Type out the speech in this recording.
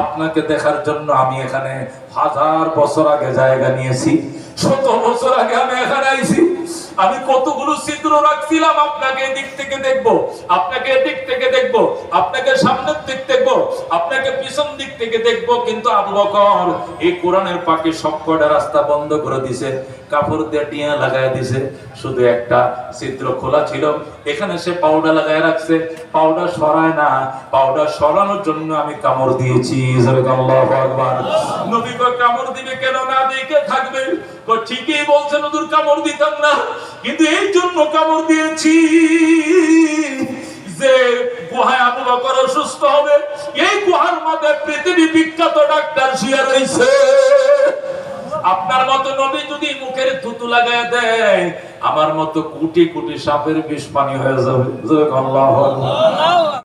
আপনাকে দেখার জন্য আমি এখানে হাজার বছর আগে জায়গা নিয়েছি। শত বছর আগে আমি এখানে আইছি। আমি কতগুলো চিত্র রাখছিলাম, আপনাকে এদিক থেকে দেখব, আপনাকে এদিক থেকে দেখব, আপনাকে সামনের দিক দেখব, আপনাকে পিছন দিক থেকে দেখব, কিন্তু আবু বকর এই কোরআনের পাকে সব কয়টা রাস্তা বন্ধ করে দিছে, কাপড় দিয়ে টিয়া লাগায় দিছে, শুধু একটা ছিদ্র খোলা ছিল। এখানে সে পাউডার লাগায় রাখছে, পাউডার সরায় না, পাউডার সরানোর জন্য আমি কামড় দিয়েছি নবী কামড় দিবে কেন না? দিকে থাকবে। ঠিকই বলছেন ওদের কামড় দিতাম না, কিন্তু এই জন্য কামড় দিয়েছি যে গুহায় আবু বকর অসুস্থ হবে মধ্যে পৃথিবী বিখ্যাত ডাক্তার শুয়ে রয়েছে। আপনার মতো নবী যদি মুখের থুতু লাগায় দেয়, আমার মতো কোটি কোটি সাপের বিষ পানি হয়ে যাবে। আল্লাহ